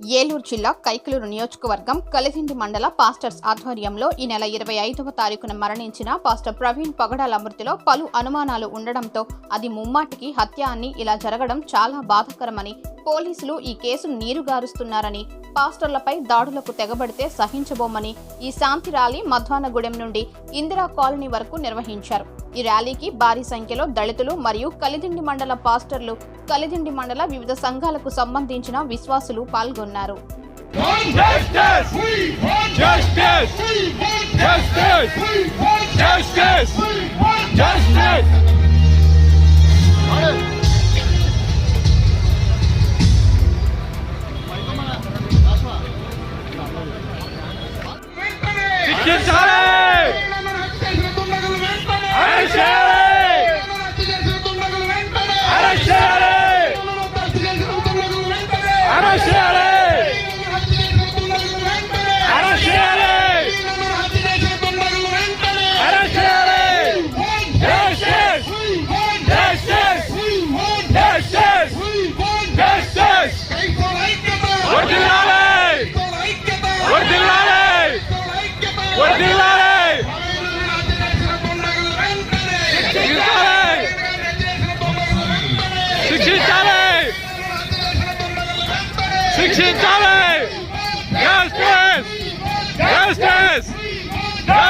ఏలూరు జిల్లా కైకలూరు నియోజకవర్గం కలిదిండి మండల పాస్టర్స్ ఆధ్వర్యంలో ఈ నెల ఇరవై ఐదవ తారీఖున మరణించిన పాస్టర్ ప్రవీణ్ పగడాల మృతిలో పలు అనుమానాలు ఉండడంతో అది ముమ్మాటికి హత్య అని ఇలా జరగడం చాలా బాధాకరమని పోలీసులు ఈ కేసును నీరుగారుస్తున్నారని పాస్టర్లపై దాడులకు తెగబడితే సహించబోమని ఈ శాంతి ర్యాలీ మధ్వానగూడెం నుండి ఇందిరా కాలనీ వరకు నిర్వహించారు ఈ ర్యాలీకి భారీ సంఖ్యలో దళితులు మరియు కలిదిండి మండల పాస్టర్లు కలిదిండి మండల వివిధ సంఘాలకు సంబంధించిన విశ్వాసులు పాల్గొన్నారు Justice! Justice! Justice! Justice!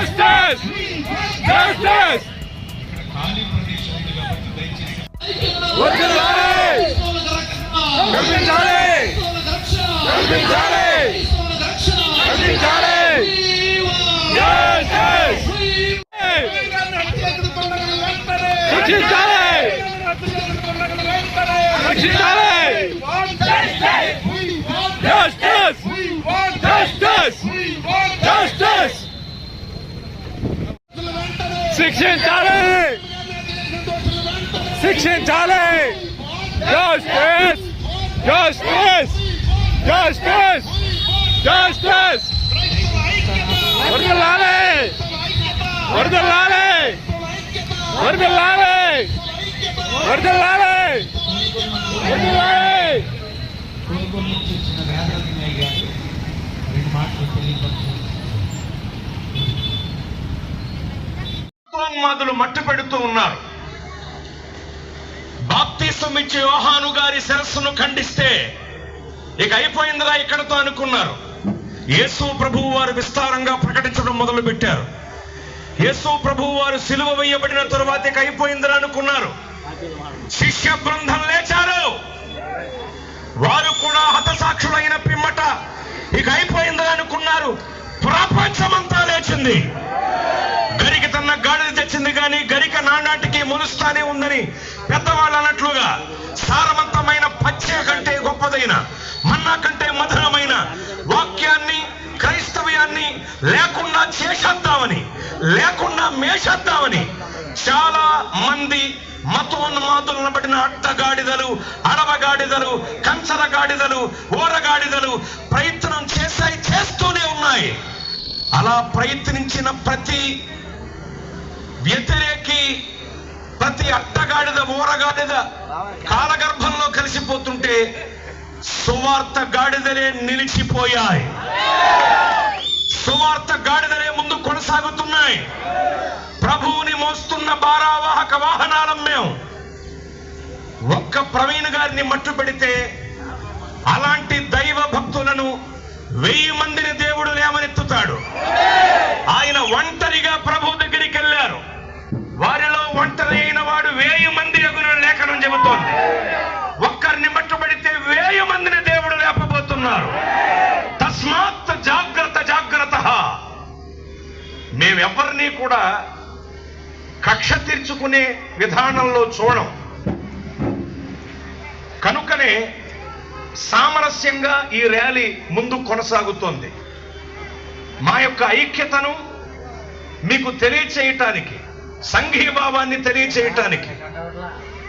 Justice! Justice! Justice! వర్ధిల్లాలి శిక్షించాలి శిక్షించాలి Justice! Justice! Justice! Justice! వర్ధిల్లాలి వర్ధిల్లాలి వర్ధిల్లాలి వర్ధిల్లాలి వర్ధిల్లాలి కొనుగోలు నుంచి వచ్చిన వేదాంతమయ్య గారు రెండు మాటలు తెలియపరచు ఉన్మాదులు మట్టు పెడుతూ ఉన్నారు. బాప్తీసం ఇచ్చే యోహాను గారి శిరస్సును ఖండిస్తే ఇక అయిపోయిందిరా ఇక్కడతో అనుకున్నారు. యేసు ప్రభువు వారు విస్తారంగా ప్రకటించడం మొదలు పెట్టారు యేసు ప్రభువు వారు సిలువ వేయబడిన తరువాత ఇక అయిపోయిందిరా అనుకున్నారు. శిష్య బృందం లేచారు. వారు కూడా హతసాక్షులైన పిమ్మట ఇక అయిపోయిందిరా అనుకున్నారు. ప్రపంచమంతా లేచింది. గరిక తన గాడిని తెచ్చింది కానీ గరిక నానాటికి ములుస్తానే ఉందని పెద్దవాళ్ళు అన్నట్లుగా సారవంతమైన పచ్చ కంటే గొప్పదైన మన్నా కంటే మధురమైన వాక్యాన్ని క్రైస్తవ్యాన్ని లేకుండా చేసేద్దామని లేకుండా మేషేద్దామని చాలా మంది మతోన్మాతులను పడిన అడ్డగాడిదలు అడవగాడిదలు కంచర గాడిదలు ఓరగాడిదలు ప్రయత్నం చేశాయి చేస్తూనే ఉన్నాయి. అలా ప్రయత్నించిన ప్రతి వ్యతిరేకి ప్రతి అట్టగాడిద ఊరగాడిద కాలగర్భంలో కలిసిపోతుంటే సువార్త గాడిదలే నిలిచిపోయాయి. సువార్త గాడిదలే ముందు కొనసాగుతున్నాయి. ప్రభువుని మోస్తున్న భారావాహక వాహనాలం మేము ఒక్క ప్రవీణ్ గారిని మట్టు పెడితే అలాంటి దైవ భక్తులను వెయ్యి మందిని దేవుడు లేమనెత్తుతాడు. ఆయన ఒంటరిగా ప్రభు మేమెవరిని కూడా కక్ష తీర్చుకునే విధానంలో చూడం కనుకనే సామరస్యంగా ఈ ర్యాలీ ముందు కొనసాగుతోంది. మా యొక్క ఐక్యతను మీకు తెలియచేయటానికి సంఘీభావాన్ని తెలియచేయటానికి